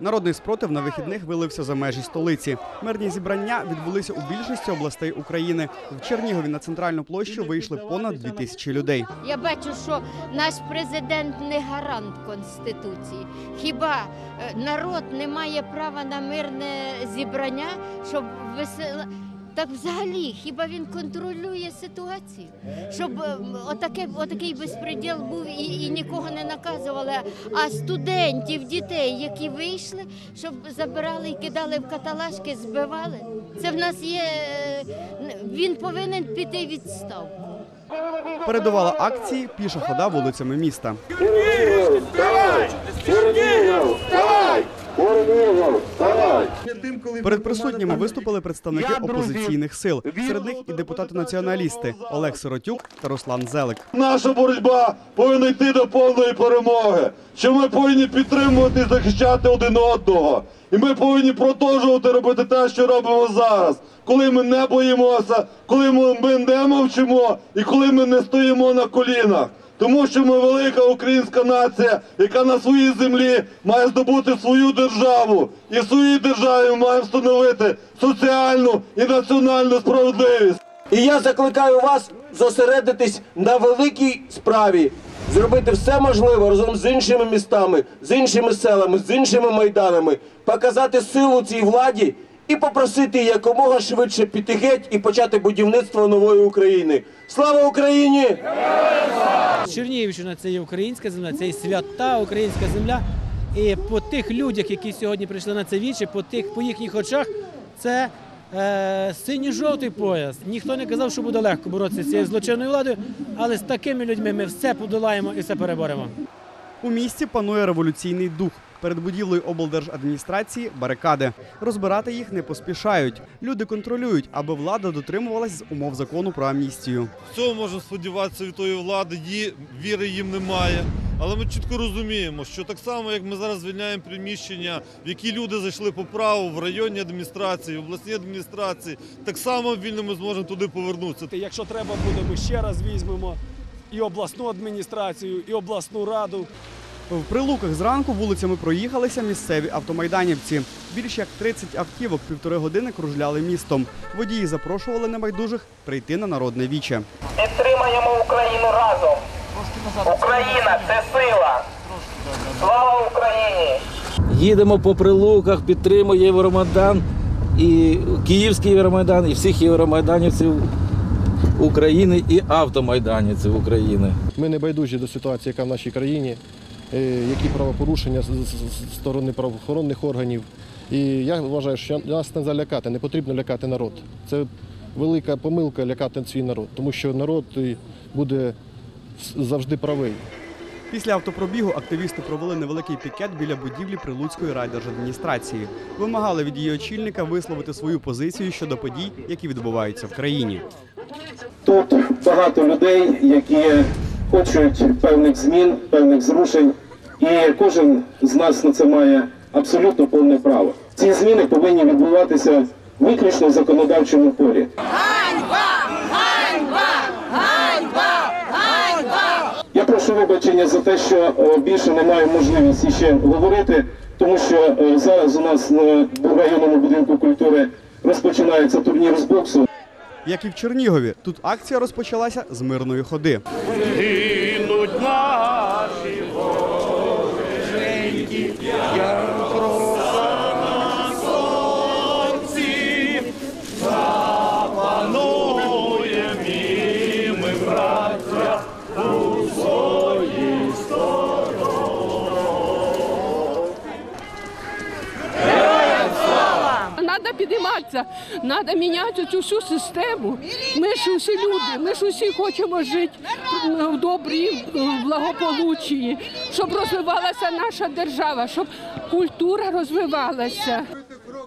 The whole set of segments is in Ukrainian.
Народний спротив на вихідних вилився за межі столиці. Мирні зібрання відбулися у більшості областей України. В Чернігові на центральну площу вийшли понад дві тисячі людей. Я бачу, що наш президент не гарант конституції. Хіба е, народ не має права на мирне зібрання, щоб весела. Так взагалі, хіба він контролює ситуацію? Щоб е, отаке, отакий безпреділ був і, і нікого не наказували. А студентів, дітей, які вийшли, щоб забирали і кидали в каталажки, збивали. Це в нас є. е, Він повинен піти відставку. Передувала акції піша хода вулицями міста. Вставай! Перед присутніми виступили представники опозиційних сил. Серед них і депутати-націоналісти Олег Сиротюк та Руслан Зелик. Наша боротьба повинна йти до повної перемоги. Що ми повинні підтримувати і захищати один одного. І ми повинні продовжувати робити те, що робимо зараз. Коли ми не боїмося, коли ми не мовчимо і коли ми не стоїмо на колінах. Тому що ми велика українська нація, яка на своїй землі має здобути свою державу. І в своїй державі маємо встановити соціальну і національну справедливість. І я закликаю вас зосередитись на великій справі, зробити все можливе разом з іншими містами, з іншими селами, з іншими майданами, показати силу цій владі і попросити якомога швидше піти геть і почати будівництво нової України. Слава Україні! Чернігівщина це є українська земля, це є свята українська земля. І по тих людях, які сьогодні прийшли на це віче, по тих по їхніх очах, це е, синьо-жовтий пояс. Ніхто не казав, що буде легко боротися з цією злочинною владою, але з такими людьми ми все подолаємо і все переборемо. У місті панує революційний дух. Перед будівлею облдержадміністрації барикади. Розбирати їх не поспішають. Люди контролюють, аби влада дотримувалась з умов закону про амністію. Цього можна сподіватися від тої влади, її віри їм немає. Але ми чітко розуміємо, що так само, як ми зараз звільняємо приміщення, в які люди зайшли по праву в районній адміністрації, в обласній адміністрації, так само вільно ми зможемо туди повернутися. Якщо треба буде, ми ще раз візьмемо і обласну адміністрацію, і обласну раду. В прилуках зранку вулицями проїхалися місцеві автомайданівці. Більш як 30 автівок півтори години кружляли містом. Водії запрошували небайдужих прийти на народне віче. Підтримаємо Україну разом. Україна це сила. Слава Україні! Їдемо по прилуках, підтримуємо Євромайдан і Київський Євромайдан, і всіх євромайданівців України і автомайданівців України. Ми не байдужі до ситуації, яка в нашій країні, е, які правопорушення з- сторони правоохоронних органів. І я вважаю, що нас не залякати, не потрібно лякати народ. Це велика помилка лякати свій народ, тому що народ буде завжди правий. Після автопробігу активісти провели невеликий пікет біля будівлі Прилуцької райдержадміністрації. Вимагали від її очільника висловити свою позицію щодо подій, які відбуваються в країні. Тут багато людей, які хочуть певних змін, певних зрушень, і кожен з нас на це має абсолютно повне право. Ці зміни повинні відбуватися виключно в законодавчому полі. Я прошу вибачення за те, що е, більше не маю можливості ще говорити, тому що е, зараз у нас на районному будинку культури розпочинається турнір з боксу. Як і в Чернігові, тут акція розпочалася з мирної ходи. Гинуть наші Треба підійматися, треба міняти цю всю систему. Ми ж усі люди, ми ж усі хочемо жити в добрі, в благополуччі, щоб розвивалася наша держава, щоб культура розвивалася.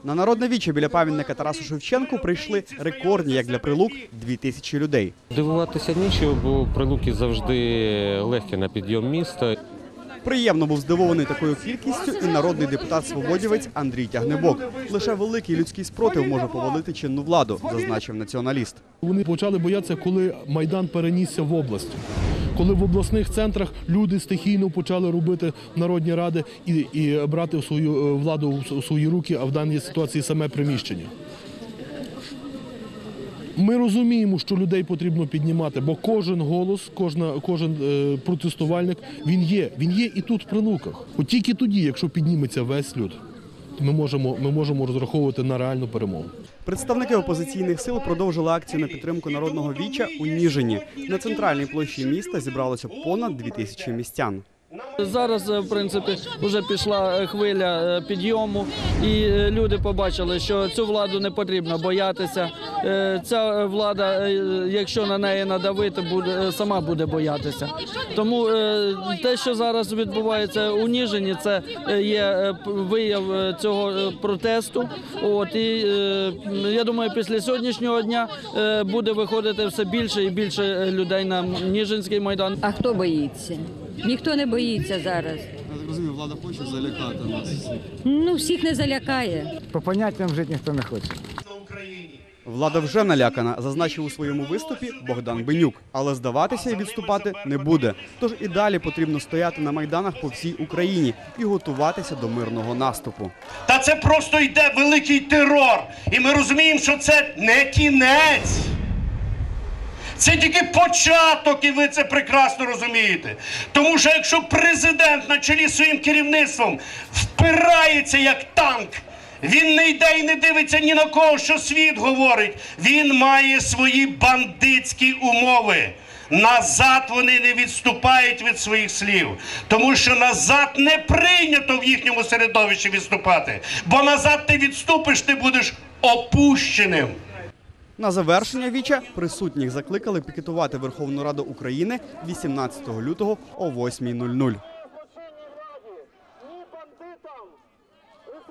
На народне віче біля пам'ятника Тарасу Шевченку прийшли рекордні, як для прилук, дві тисячі людей. Дивуватися нічого, бо прилуки завжди легкі на підйом міста. Приємно був здивований такою кількістю і народний депутат-свободівець Андрій Тягнебок. Лише великий людський спротив може повалити чинну владу, зазначив націоналіст. Вони почали боятися, коли Майдан перенісся в область. коли в обласних центрах люди стихійно почали робити народні ради і, і брати свою е, владу в свої руки, а в даній ситуації саме приміщення. Ми розуміємо, що людей потрібно піднімати, бо кожен голос, кожна, кожен е, протестувальник він є. Він є і тут в прилуках. От тільки тоді, якщо підніметься весь люд, ми можемо, ми можемо розраховувати на реальну перемогу. Представники опозиційних сил продовжили акцію на підтримку народного віча у Ніжині. На центральній площі міста зібралося понад дві тисячі містян. Зараз, е, в принципі, вже пішла е, хвиля е, підйому, і люди побачили, що цю владу не потрібно боятися. Ця влада, якщо на неї надавити, буде сама буде боятися. Тому те, що зараз відбувається у Ніжині, це є вияв цього протесту. От і я думаю, після сьогоднішнього дня буде виходити все більше і більше людей на Ніжинський майдан. А хто боїться? Ніхто не боїться зараз. Я так розумію, влада хоче залякати нас. Ну, всіх не залякає. По поняттям жити ніхто не хоче. Влада вже налякана, зазначив у своєму виступі Богдан Бенюк. Але здаватися і відступати не буде. Тож і далі потрібно стояти на майданах по всій Україні і готуватися до мирного наступу. Та це просто йде великий терор. І ми розуміємо, що це не кінець. Це тільки початок, і ви це прекрасно розумієте. Тому що якщо президент на чолі своїм керівництвом впирається як танк, він не йде і не дивиться ні на кого, що світ говорить. Він має свої бандитські умови. Назад вони не відступають від своїх слів, тому що назад не прийнято в їхньому середовищі відступати. Бо назад ти відступиш, ти будеш опущеним. На завершення віча присутніх закликали пікетувати Верховну Раду України 18 лютого о 8.00.